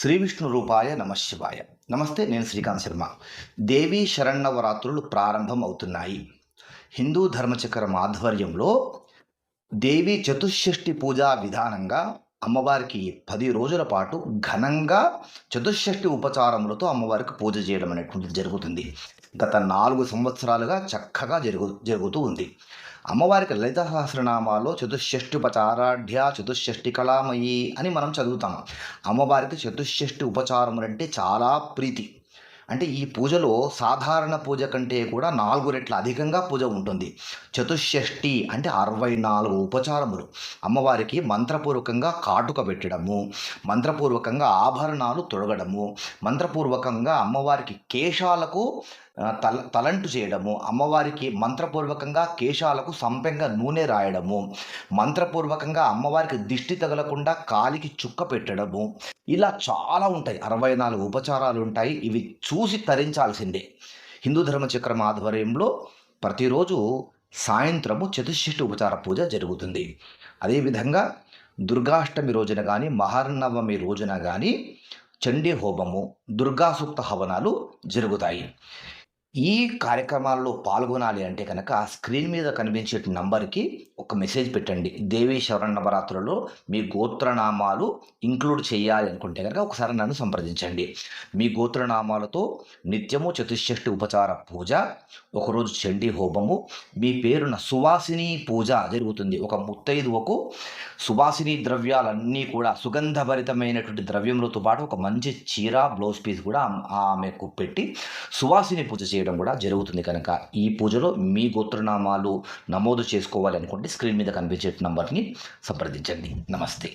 శ్రీ విష్ణు రూపాయ నమ శివాయ. నమస్తే నేను శ్రీకాంత్ శర్మ. దేవీ శరణవరాత్రులు ప్రారంభం అవుతున్నాయి హిందూ ధర్మచక్రం ఆధ్వర్యంలో దేవి చతుషష్ఠి పూజా విధానంగా అమ్మవారికి పది రోజుల పాటు ఘనంగా చతుషష్ఠి ఉపచారములతో అమ్మవారికి పూజ చేయడం అనేటువంటిది జరుగుతుంది. గత నాలుగు సంవత్సరాలుగా చక్కగా జరుగు జరుగుతూ ఉంది. అమ్మవారికి లలిత సహస్రనామాలో చతుషష్ఠి ఉపచారాఢ్య చతుషష్ఠి కళామయి అని మనం చదువుతాం. అమ్మవారికి చతుషష్ఠి ఉపచారములంటే చాలా ప్రీతి. అంటే ఈ పూజలో సాధారణ పూజ కంటే కూడా నాలుగు రెట్ల అధికంగా పూజ ఉంటుంది. చతుషష్ఠి అంటే అరవై నాలుగు ఉపచారములు. అమ్మవారికి మంత్రపూర్వకంగా కాటుక పెట్టడము మంత్రపూర్వకంగా ఆభరణాలు తొడగడము మంత్రపూర్వకంగా అమ్మవారికి కేశాలకు తల తలంటు చేయడము అమ్మవారికి మంత్రపూర్వకంగా కేశాలకు సంపెంగ నూనె రాయడము మంత్రపూర్వకంగా అమ్మవారికి దిష్టి తగలకుండా కాలికి చుక్క పెట్టడము. ఇలా చాలా ఉంటాయి. అరవై నాలుగు ఉపచారాలు ఉంటాయి. ఇవి చూసి తరించాల్సిందే. హిందూ ధర్మచక్రం ఆధ్వర్యంలో ప్రతిరోజు సాయంత్రము చతుష్టి ఉపచార పూజ జరుగుతుంది. అదేవిధంగా దుర్గాష్టమి రోజున కానీ మహానవమి రోజున కానీ చండీ హోమము దుర్గా సూక్త హవనాలు జరుగుతాయి. ఈ కార్యక్రమాల్లో పాల్గొనాలి అంటే కనుక స్క్రీన్ మీద కనిపించే నంబర్కి ఒక మెసేజ్ పెట్టండి. దేవీ శరణ నవరాత్రులలో మీ గోత్రనామాలు ఇంక్లూడ్ చేయాలి అనుకుంటే కనుక ఒకసారి నన్ను సంప్రదించండి. మీ గోత్రనామాలతో నిత్యము చతుషష్ఠి ఉపచార పూజ ఒకరోజు చండీ హోమము మీ పేరున సువాసిని పూజ జరుగుతుంది. ఒక ముత్తైదువకు సువాసిని ద్రవ్యాలన్నీ కూడా సుగంధభరితమైనటువంటి ద్రవ్యములతో పాటు ఒక మంచి చీర బ్లౌజ్ పీస్ కూడా ఆమెకు పెట్టి సువాసిని పూజ చేయడం కూడా జరుగుతుంది కనుక ఈ పూజలో మీ గోత్రనామాలు నమోదు చేసుకోవాలి అనుకుంటే స్క్రీన్ మీద కనిపించే నంబర్ని సంప్రదించండి. నమస్తే.